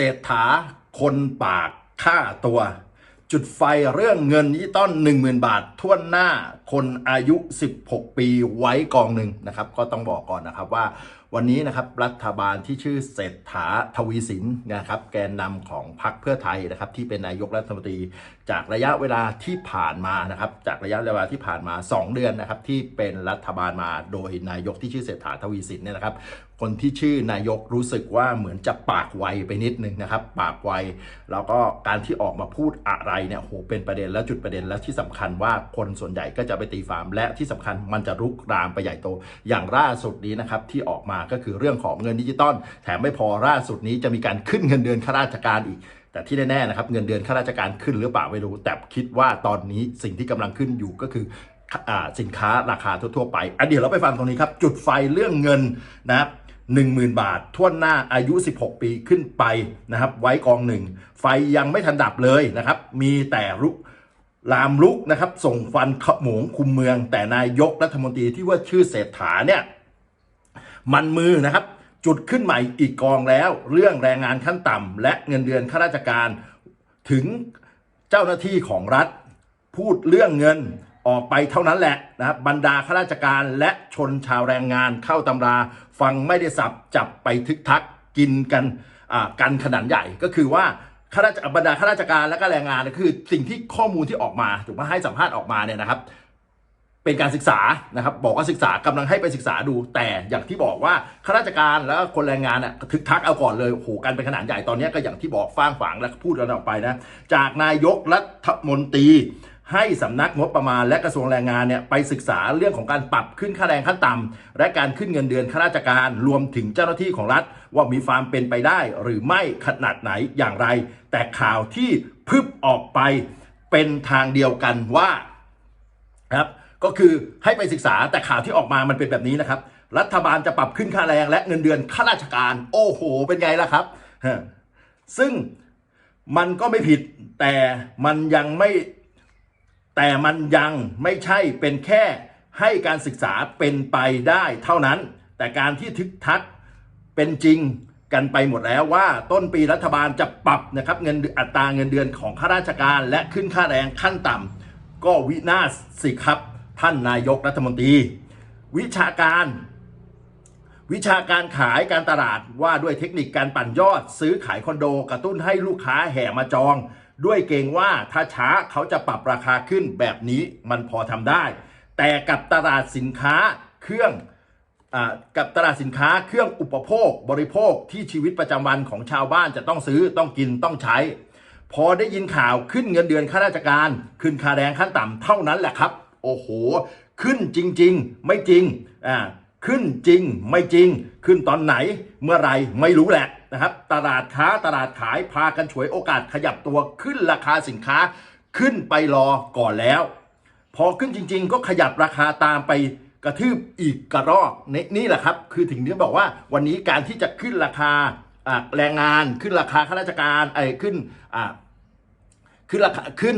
เศรษฐาคนปากฆ่าตัว จุดไฟเรื่องเงินดิจิตอล10,000 บาทท่วนหน้า คนอายุ 16 ปีไว้กองหนึ่งนะครับ ก็ต้องบอกก่อนนะครับว่าวันนี้นะครับรัฐบาลที่ชื่อเศรษฐาทวีสินนะครับแกนนำของพรรคเพื่อไทยนะครับที่เป็นนายกรัฐมนตรี จากระยะเวลาที่ผ่านมานะครับจากระยะเวลาที่ผ่านมา 2 เดือนนะครับที่เป็นรัฐบาลมาโดยนายกที่ชื่อเศรษฐาทวีสินเนี่ยนะครับคนที่ชื่อนายกรู้สึกว่าเหมือนจะปากไวไปนิดนึงนะครับปากไวแล้วก็การที่ออกมาพูดอะไรเนี่ยโหเป็นประเด็นและจุดประเด็นและที่สำคัญว่าคนส่วนใหญ่ก็จะไปตีความและที่สำคัญมันจะรุกรามไปใหญ่โต อย่างล่าสุดนี้นะครับที่ออกมาก็คือเรื่องของเงินดิจิตอลแถมไม่พอล่าสุดนี้จะมีการขึ้นเงินเดือนข้าราชการอีกแต่ที่แน่ๆนะครับเงินเดือนข้าราชการขึ้นหรือเปล่าไม่รู้ แต่คิดว่าตอนนี้สิ่งที่กำลังขึ้นอยู่ก็คืออสินค้าราคาทั่วๆไปอะเดี๋ยวเราไปฟังตรงนี้ครับ จุดไฟเรื่องเงินนะครับ10,000บาทท่วนหน้าอายุ 16 ปีขึ้นไปนะครับ ไว้กองหนึ่งไฟยังไม่ทันดับเลยนะครับ มีแต่รุก ลามลุกนะครับ ส่งฟันขโมงคุมเมือง แต่นายกรัฐมนตรีที่ว่าชื่อเศรษฐาเนี่ย มันมือนะครับ จุดขึ้นใหม่อีกกองแล้ว เรื่องแรงงานขั้นต่ำและเงินเดือนข้าราชการถึงเจ้าหน้าที่ของรัฐ พูดเรื่องเงินออกไปเท่านั้นแหละนะครับบรรดาข้าราชการและชนชาวแรงงานเข้าตำรา ฟังไม่ได้สับจับไปทึกทักกินกันอ่ากันขนาดใหญ่ก็คือว่า ข้าราชบรรดาข้าราชการและก็แรงงานเนี่ยคือสิ่งที่ข้อมูลที่ออกมาถูกไหมให้สัมภาษณ์ออกมาเนี่ยนะครับ เป็นการศึกษานะครับ บอกว่าศึกษากำลังให้ไปศึกษาดู แต่อย่างที่บอกว่าข้าราชการแล้วก็คนแรงงานอะทึกทักเอาก่อนเลยโอ้โหกันเป็นขนาดใหญ่ตอนนี้ก็อย่างที่บอกฟ้างฝางและพูดกันออกไปนะจากนายกรัฐมนตรี ให้สำนักงบประมาณและกระทรวงแรงงานเนี่ยไปศึกษาเรื่องของการปรับขึ้นค่าแรงขั้นต่ำและการขึ้นเงินเดือนข้าราชการรวมถึงเจ้าหน้าที่ของรัฐ ว่ามีความเป็นไปได้หรือไม่ขนาดไหนอย่างไร แต่ข่าวที่พึบออกไปเป็นทางเดียวกันว่านะครับก็คือให้ไปศึกษาแต่ข่าวที่ออกมามันเป็นแบบนี้นะครับ รัฐบาลจะปรับขึ้นค่าแรงและเงินเดือนข้าราชการ โอ้โห เป็นไงล่ะครับ ซึ่งมันก็ไม่ผิดแต่มันยังไม่ แต่มันยังไม่ใช่เป็นแค่ให้การศึกษาเป็นไปได้เท่านั้น แต่การที่ทึกทักเป็นจริงกันไปหมดแล้วว่าต้นปีรัฐบาลจะปรับนะครับเงินอัตราเงินเดือนของข้าราชการ และขึ้นค่าแรงขั้นต่ำก็วินาศสิครับท่านนายกรัฐมนตรี วิชาการ วิชาการขายการตลาดว่าด้วยเทคนิคการปั่นยอด ซื้อขายคอนโดกระตุ้นให้ลูกค้าแห่มาจอง ด้วยเกรงว่าถ้าช้าเขาจะปรับราคาขึ้นแบบนี้มันพอทำได้ แต่กับตลาดสินค้าเครื่องอกับตลาดสินค้าเครื่องอุปโภคบริโภคที่ชีวิตประจำวันของชาวบ้านจะต้องซื้อต้องกินต้องใช้ พอได้ยินข่าวขึ้นเงินเดือนข้าราชการ ขึ้นค่าแรงขั้นต่ำเท่านั้นแหละครับ โอ้โห ขึ้นจริง ๆ ไม่จริงอ่าขึ้นจริงไม่จริง ขึ้นตอนไหนเมื่อไรไม่รู้แหละ นะครับ ตลาดค้าตลาดขายพากันฉวยโอกาสขยับตัวขึ้นราคาสินค้าขึ้นไปรอก่อนแล้ว พอขึ้นจริง ๆ ก็ขยับราคาตามไปกระทืบอีกกระรอกนี่นี่แหละครับ คือถึงที่บอกว่าวันนี้การที่จะขึ้นราคาแรงงานขึ้นราคาข้าราชการไอ้ขึ้นขึ้นราคาขึ้น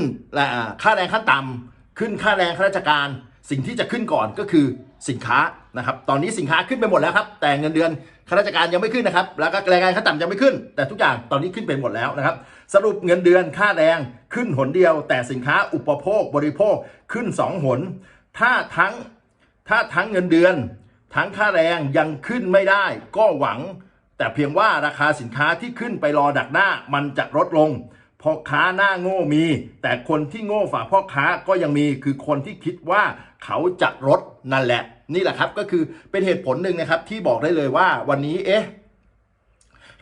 ค่าแรงขั้นต่ำขึ้นค่าแรงข้าราชการ สิ่งที่จะขึ้นก่อนก็คือ สินค้านะครับ ตอนนี้สินค้าขึ้นไปหมดแล้วครับ แต่เงินเดือนข้าราชการยังไม่ขึ้นนะครับ แล้วก็แรงงานขั้นต่ำยังไม่ขึ้น แต่ทุกอย่างตอนนี้ขึ้นไปหมดแล้วนะครับ สรุปเงินเดือนค่าแรงขึ้นหนเดียว แต่สินค้าอุปโภคบริโภคขึ้นสองหน ถ้าทั้งถ้าทั้งเงินเดือน ทั้งค่าแรงยังขึ้นไม่ได้ ก็หวัง แต่เพียงว่าราคาสินค้าที่ขึ้นไปรอดักหน้ามันจะลดลง พ่อค้าหน้าโง่มี แต่คนที่โง่ฝ่าพ่อค้าก็ยังมีคือคนที่คิดว่าเขาจะลดนั่นแหละ นี่แหละครับก็คือเป็นเหตุผลหนึ่งนะครับ ที่บอกได้เลยว่าวันนี้เอ๊ะ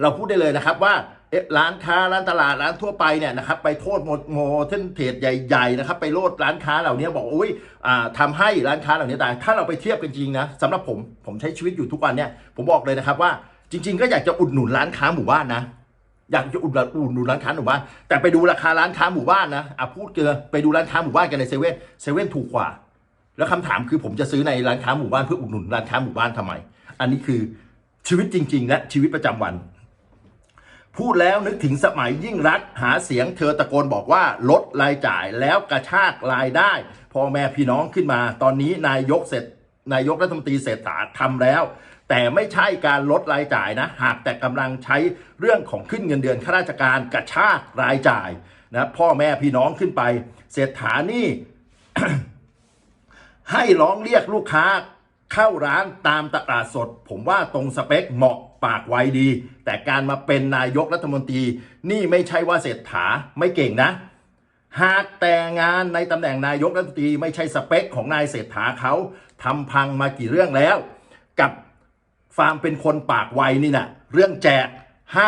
เราพูดได้เลยนะครับว่าเอ๊ะร้านค้าร้านตลาดร้านทั่วไปเนี่ยนะครับไปโทษโมโมเทนเทรดใหญ่ๆนะครับไปโลดร้านค้าเหล่านี้บอกอุ้ยอ่าทำให้ร้านค้าเหล่านี้ตายถ้าเราไปเทียบกันจริงนะสำหรับผมผมใช้ชีวิตอยู่ทุกวันเนี่ยผมบอกเลยนะครับว่าจริง ๆ ก็อยากจะอุดหนุนร้านค้าหมู่บ้านนะ อยากจะอุดหนุนร้านค้าหมู่บ้าน แต่ไปดูราคาร้านค้าหมู่บ้านนะอะพูดเกินไปดูร้านค้าหมู่บ้านกันในเซเว่นเซเว่นถูกกว่า แล้วคำถามคือผมจะซื้อในร้านค้าหมู่บ้านเพื่ออุดหนุนร้านค้าหมู่บ้านทำไม อันนี้คือชีวิตจริง ๆ และชีวิตประจำวัน พูดแล้วนึกถึงสมัยยิ่งรัฐหาเสียงเธอตะโกนบอกว่าลดรายจ่ายแล้วกระชากรายได้พ่อแม่พี่น้องขึ้นมา ตอนนี้นายกเสร็จนายกรัฐมนตรีเศรษฐาทำแล้ว แต่ไม่ใช่การลดรายจ่ายนะ หากแต่กำลังใช้เรื่องของขึ้นเงินเดือนข้าราชการกระชากรายจ่ายนะพ่อแม่พี่น้องขึ้นไป เศรษฐานี่ ให้ร้องเรียกลูกค้าเข้าร้านตามตลาดสด ผมว่าตรงสเปคเหมาะปากไวดี แต่การมาเป็นนายกรัฐมนตรี นี่ไม่ใช่ว่าเศรษฐาไม่เก่งนะ หากแต่งานในตำแหน่งนายกรัฐมนตรีไม่ใช่สเปคของนายเศรษฐาเขาทำพังมากี่เรื่องแล้ว กับ ฟาร์มเป็นคนปากไวนี่นะเรื่องแจก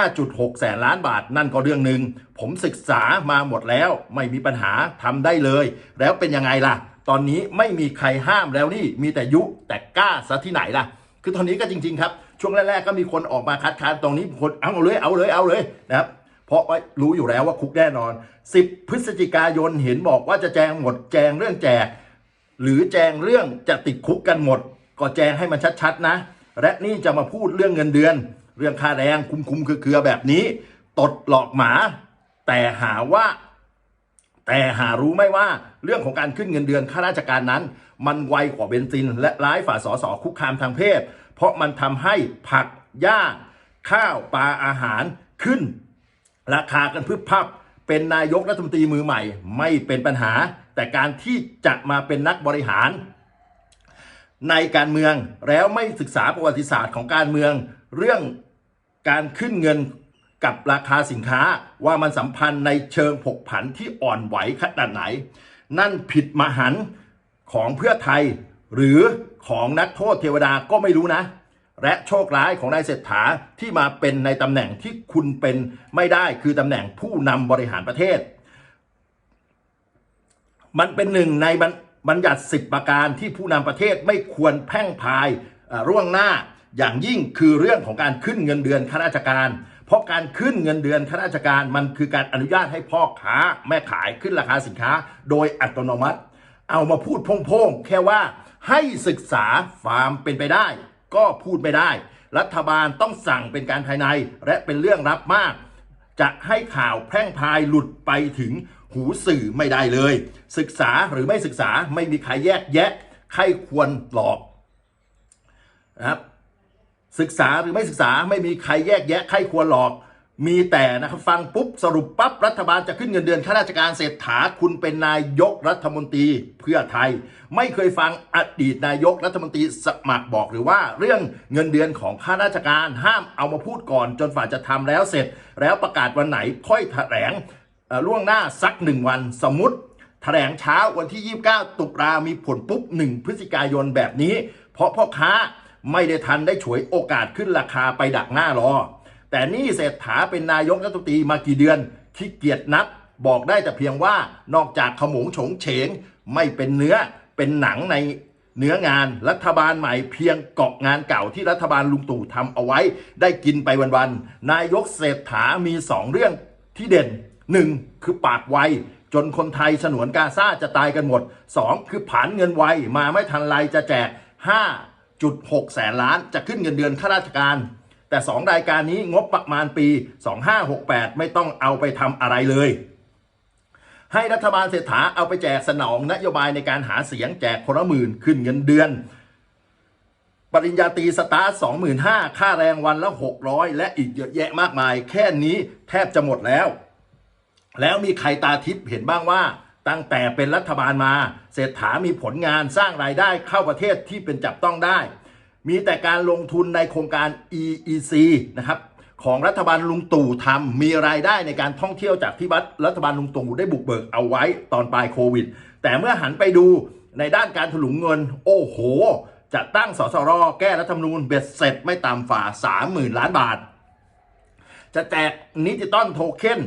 5.6 แสนล้านบาท นั่นก็เรื่องหนึ่งผมศึกษามาหมดแล้วไม่มีปัญหาทำได้เลย แล้วเป็นยังไงล่ะ ตอนนี้ไม่มีใครห้ามแล้วนี่มีแต่ยุแต่กล้าซะที่ไหนล่ะ คือตอนนี้ก็จริง ๆ ครับ ช่วงแรกๆก็มีคนออกมาคัดค้านตรงนี้คนเอาเลยเอาเลยเอาเลยนะครับเพราะว่ารู้อยู่แล้วว่าคุกแน่นอน 10 พฤศจิกายนเห็นบอกว่าจะแจงหมดแจงเรื่องแจก หรือแจงเรื่องจะติดคุกกันหมด ก็แจงให้มันชัดๆนะ และนี่จะมาพูดเรื่องเงินเดือน เรื่องค่าแรงคุ้มๆคือแบบนี้ ตดหลอกหมา แต่หาว่า แต่หารู้ไหมว่าเรื่องของการขึ้นเงินเดือนข้าราชการนั้น มันไวกว่าเบนซิน และร้ายฝ่าสอสอคุกคามทางเพศ เพราะมันทำให้ผักหญ้าข้าวปลาอาหารขึ้น ราคากันพึบพับเป็นนายกรัฐมนตรีมือใหม่ ไม่เป็นปัญหา แต่การที่จะมาเป็นนักบริหาร ในการเมืองแล้วไม่ศึกษาประวัติศาสตร์ของการเมือง เรื่องการขึ้นเงินกับราคาสินค้าว่ามันสัมพันธ์ในเชิงผกผันที่อ่อนไหวขนาดไหน นั่นผิดมหันของเพื่อไทย หรือของนักโทษเทวดาก็ไม่รู้นะ และโชคร้ายของนายเศรษฐาที่มาเป็นในตำแหน่งที่คุณเป็นไม่ได้คือตำแหน่งผู้นำบริหารประเทศ มันเป็นหนึ่งใน บัญญัติสิบประการที่ผู้นำประเทศไม่ควรแพร่งพายร่วงหน้าอย่างยิ่งคือเรื่องของการขึ้นเงินเดือนข้าราชการ เพราะการขึ้นเงินเดือนข้าราชการมันคือการอนุญาตให้พ่อค้าแม่ขายขึ้นราคาสินค้า โดยอัตโนมัติ เอามาพูดพ่งๆแค่ว่าให้ศึกษาฟาร์มเป็นไปได้ ก็พูดไม่ได้ รัฐบาลต้องสั่งเป็นการภายในและเป็นเรื่องลับมาก จะให้ข่าวแพร่งพายหลุดไปถึง หูสื่อไม่ได้เลย ศึกษาหรือไม่ศึกษาไม่มีใครแยกแยะใครควรหลอกนะครับศึกษาหรือไม่ศึกษาไม่มีใครแยกแยะใครควรหลอก มีแต่นะครับฟังปุ๊บสรุปปั๊บรัฐบาลจะขึ้นเงินเดือนข้าราชการเศรษฐาคุณเป็นนายกรัฐมนตรีเพื่อไทย ไม่เคยฟังอดีตนายกรัฐมนตรีสมัครบอกหรือว่าเรื่องเงินเดือนของข้าราชการห้ามเอามาพูดก่อน จนฝ่าจะทำแล้วเสร็จ แล้วประกาศวันไหนค่อยแถลง ล่วงหน้าสักหนึ่งวันสมมติแถลงเช้าวันที่ 29 ตุลามีผลปุ๊บ 1 พฤศจิกายนแบบนี้ เพราะพ่อค้าไม่ได้ทันได้ฉวยโอกาสขึ้นราคาไปดักหน้ารอ แต่นี่เศรษฐาเป็นนายกรัฐมนตรีมากี่เดือนขี้เกียจนับ บอกได้แต่เพียงว่านอกจากขมงฉงเฉง ไม่เป็นเนื้อเป็นหนังในเนื้องานรัฐบาลใหม่เพียงเกาะงานเก่าที่รัฐบาลลุงตู่ทำเอาไว้ ได้กินไปวันๆนายกเศรษฐามีสองเรื่องที่เด่น หนึ่งคือปากไว จนคนไทยฉนวนกาซาจะตายกันหมด 2 คือผานเงินไว มาไม่ทันไรจะแจก 5.6 แสนล้านจะขึ้นเงินเดือนข้าราชการ แต่ 2 รายการนี้งบประมาณปี 2568 ไม่ต้องเอาไปทำอะไรเลย ให้รัฐบาลเศรษฐาเอาไปแจกสนองนโยบายในการหาเสียงแจกคนละหมื่นขึ้นเงินเดือน ปริญญาตรีสตาร์ท25,000ค่าแรงวันละ 600 และอีกเยอะแยะมากมาย แค่นี้แทบจะหมดแล้ว แล้วมีใครตาทิพย์เห็นบ้างว่า ตั้งแต่เป็นรัฐบาลมาเศรษฐามีผลงานสร้างรายได้เข้าประเทศที่เป็นจับต้องได้ มีแต่การลงทุนในโครงการ EEC นะครับของรัฐบาลลุงตู่ทำมีรายได้ในการท่องเที่ยวจากที่วัดรัฐบาลลุงตู่ได้บุกเบิกเอาไว้ตอนปลายโควิด แต่เมื่อหันไปดูในด้านการถลุงเงิน โอ้โห จะตั้งสสรแก้รัฐธรรมนูญเบ็ดเสร็จไม่ต่ำฝ่า 30,000 ล้านบาท จะแจกนิติตอนโทเค็น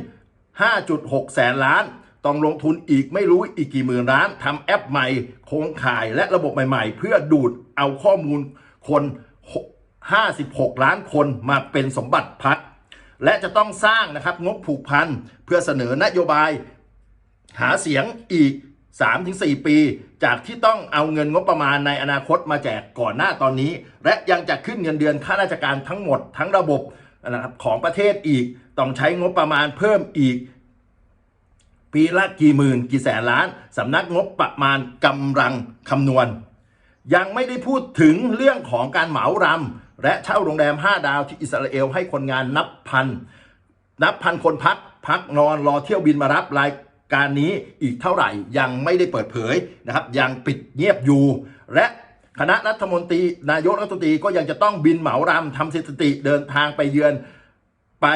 5.6 แสนล้าน ต้องลงทุนอีกไม่รู้อีกกี่หมื่นล้านทำแอปใหม่ โครงข่ายและระบบใหม่ๆ เพื่อดูดเอาข้อมูลคน 56 ล้านคนมาเป็นสมบัติพักและจะต้องสร้างนะครับงบผูกพันเพื่อเสนอนโยบาย หาเสียงอีก 3-4 ปี จากที่ต้องเอาเงินงบประมาณในอนาคตมาแจกก่อนหน้าตอนนี้ และยังจะขึ้นเงินเดือนข้าราชการทั้งหมดทั้งระบบ นะครับของประเทศอีกต้องใช้งบประมาณเพิ่มอีก ปีละกี่หมื่นกี่แสนล้านสำนักงบประมาณกำลังคำนวณ ยังไม่ได้พูดถึงเรื่องของการเหมารำและเช่าโรงแรม 5 ดาวที่อิสราเอลให้คนงานนับพัน นับพันคนพักพักนอนรอเที่ยวบินมารับรายการนี้อีกเท่าไหร่ยังไม่ได้เปิดเผยนะครับ ยังปิดเงียบอยู่ และ คณะรัฐมนตรีนายกรัฐมนตรีก็ยังจะต้องบินเหมารำทำสถิติเดินทางไปเยือนไป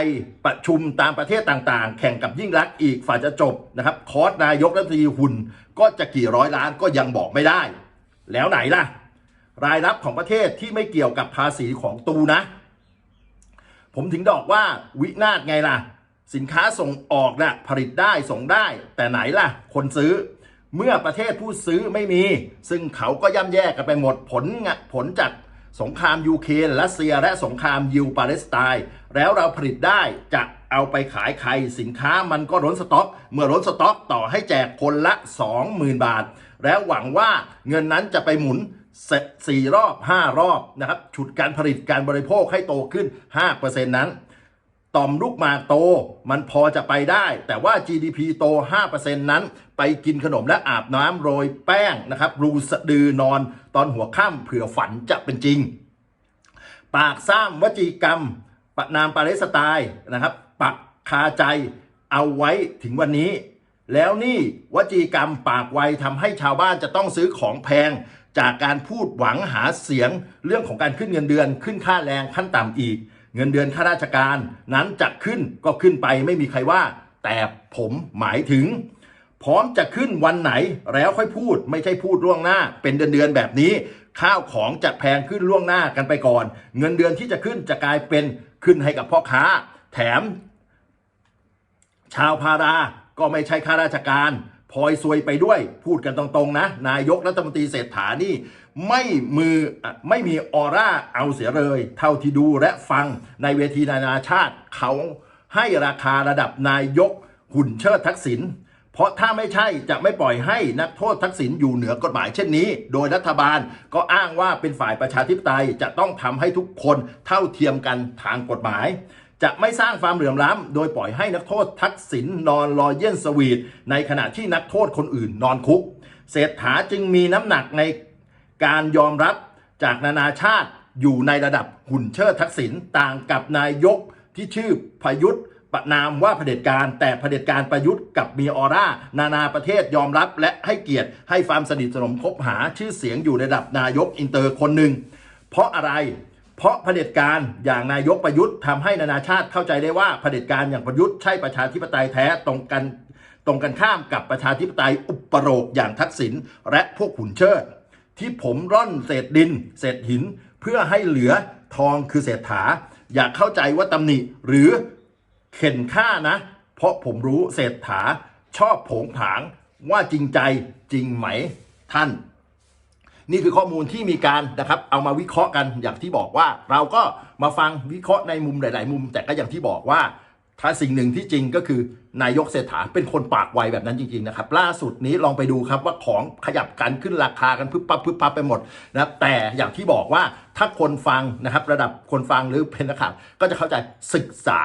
ประชุมตามประเทศต่างๆ แข่งกับยิ่งรักอีกฝ่าจะจบนะครับ คอร์สนายกรัฐมนตรีหุ่นก็จะกี่ร้อยล้านก็ยังบอกไม่ได้ แล้วไหนล่ะ รายรับของประเทศที่ไม่เกี่ยวกับภาษีของตูนะ ผมถึงดอกว่าวินาศไงล่ะ สินค้าส่งออกนะ่ะผลิตได้ส่งได้ แต่ไหนล่ะ คนซื้อ เมื่อประเทศผู้ซื้อไม่มี ซึ่งเขาก็ย่ำแย่กันไปหมดผลผลจากสงครามยูเครนรัสเซียและสงครามยิวปาเลสไตน์แล้วเราผลิตได้จะเอาไปขายใครสินค้ามันก็ล้นสต็อก เมื่อล้นสต็อกต่อให้แจกคนละ 20,000 บาท แล้วหวังว่าเงินนั้นจะไปหมุนเสร็จสี่รอบ 5 รอบนะครับ ฉุดการผลิตการบริโภคให้โตขึ้น 5%นั้น ต่อมลูกหมากโตมันพอจะไปได้ แต่ว่า GDP โต 5%นั้น ไปกินขนมและอาบน้ำโรยแป้งนะครับ รูสะดือนอนตอนหัวค่ำเผื่อฝันจะเป็นจริง ปากซ้ำวจีกรรมปะนามปาเลสไตน์นะครับ ปักคาใจเอาไว้ถึงวันนี้ แล้วนี่วจีกรรมปากไวทำให้ชาวบ้านจะต้องซื้อของแพง จากการพูดหวังหาเสียงเรื่องของการขึ้นเงินเดือนขึ้นค่าแรงขั้นต่ำอีก เงินเดือนข้าราชการนั้นจะขึ้นก็ขึ้นไปไม่มีใครว่า แต่ผมหมายถึง พร้อมจะขึ้นวันไหนแล้วค่อยพูด ไม่ใช่พูดล่วงหน้า เป็นเดือนเดือนแบบนี้ ข้าวของจะแพงขึ้นล่วงหน้ากันไปก่อน เงินเดือนที่จะขึ้นจะกลายเป็นขึ้นให้กับพ่อค้า แถม ชาวพาราก็ไม่ใช่ข้าราชการพลอยซวยไปด้วยพูดกันตรงๆนะ นายกรัฐมนตรีเศรษฐานี่ ไม่มือไม่มีออร่าเอาเสียเลย เท่าที่ดูและฟังในเวทีนานาชาติ เขาให้ราคาระดับนายกหุ่นเชิดทักษิณเพราะถ้าไม่ใช่จะไม่ปล่อยให้นักโทษทักษิณอยู่เหนือกฎหมายเช่นนี้ โดยรัฐบาลก็อ้างว่าเป็นฝ่ายประชาธิปไตยจะต้องทำให้ทุกคนเท่าเทียมกันทางกฎหมาย จะไม่สร้างความเหลื่อมล้ำโดยปล่อยให้นักโทษทักษิณนอนรอเยี่ยนสวีทในขณะที่นักโทษคนอื่นนอนคุกเศรษฐาจึงมีน้ำหนักใน การยอมรับจากนานาชาติอยู่ในระดับหุ่นเชิดทักษิณต่างกับนายกที่ชื่อพยุทธ์ประนามว่าเผด็จการ แต่เผด็จการประยุทธ์กับมีออร่า นานาประเทศยอมรับและให้เกียรติให้ความสนิทสนมคบหาชื่อเสียงอยู่ในระดับนายกอินเตอร์คนหนึ่ง เพราะอะไร เพราะเผด็จการอย่างนายกประยุทธ์ทำให้นานาชาติเข้าใจได้ว่าเผด็จการอย่างประยุทธ์ใช่ประชาธิปไตยแท้ตรงกันตรงกันข้ามกับประชาธิปไตยอุปโรกอย่างทักษิณและพวกหุ่นเชิด ที่ผมร่อนเศษดิน เศษหิน เพื่อให้เหลือทองคือเศษฐาอยากเข้าใจว่าตำหนิหรือเข็นค่านะ เพราะผมรู้เศษฐาชอบผงผางว่าจริงใจจริงไหมท่าน นี่คือข้อมูลที่มีการนะครับ เอามาวิเคราะห์กันอย่างที่บอกว่า เราก็มาฟังวิเคราะห์ในมุมหลาย ๆ มุม แต่ก็อย่างที่บอกว่า ถ้าสิ่งหนึ่งที่จริงก็คือนายกเศรษฐาเป็นคนปากไวแบบนั้นจริงๆนะครับ ล่าสุดนี้ลองไปดูครับว่าของขยับกันขึ้นราคากันพึบปับพึบปับไปหมดนะครับแต่อย่างที่บอกว่าถ้าคนฟังนะครับระดับคนฟังหรือเป็นนักข่าวก็จะเข้าใจศึกษา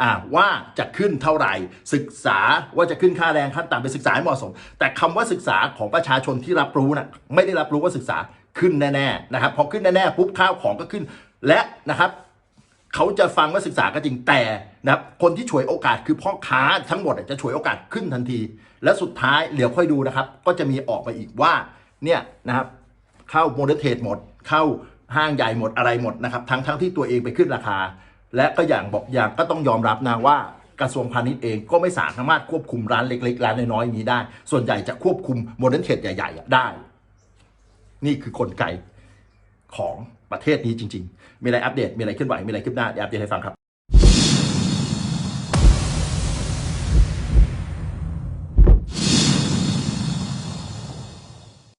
อ่าว่าจะขึ้นเท่าไหร่ ศึกษาว่าจะขึ้นค่าแรงขั้นต่ำไปศึกษาให้เหมาะสม แต่คำว่าศึกษาของประชาชนที่รับรู้นะไม่ได้รับรู้ว่าศึกษาขึ้นแน่ๆนะครับพอขึ้นแน่ๆปุ๊บข้าวของก็ขึ้นและนะครับ เขาจะฟังว่าศึกษาก็จริงแต่นะครับคนที่ฉวยโอกาสคือพ่อค้าทั้งหมดจะฉวยโอกาสขึ้นทันที และสุดท้ายเดี๋ยวค่อยดูนะครับ ก็จะมีออกมาอีกว่าเนี่ยนะครับเข้าโมเดลเทรดหมด เข้าห้างใหญ่หมดอะไรหมดนะครับ ทั้งทั้งที่ตัวเองไปขึ้นราคา และก็อย่างบอกอย่างก็ต้องยอมรับนะว่ากระทรวงพาณิชย์เองก็ไม่สามารถควบคุมร้านเล็กๆร้านน้อยๆอย่างนี้ได้ ส่วนใหญ่จะควบคุมโมเดลเทรดใหญ่ ๆ ได้ นี่คือกลไกของ ประเทศนี้จริง ๆ มีอะไรอัปเดต มีอะไรเคลื่อนไหว มีอะไรคืบหน้าเดี๋ยวอัปเดตให้ฟังครับ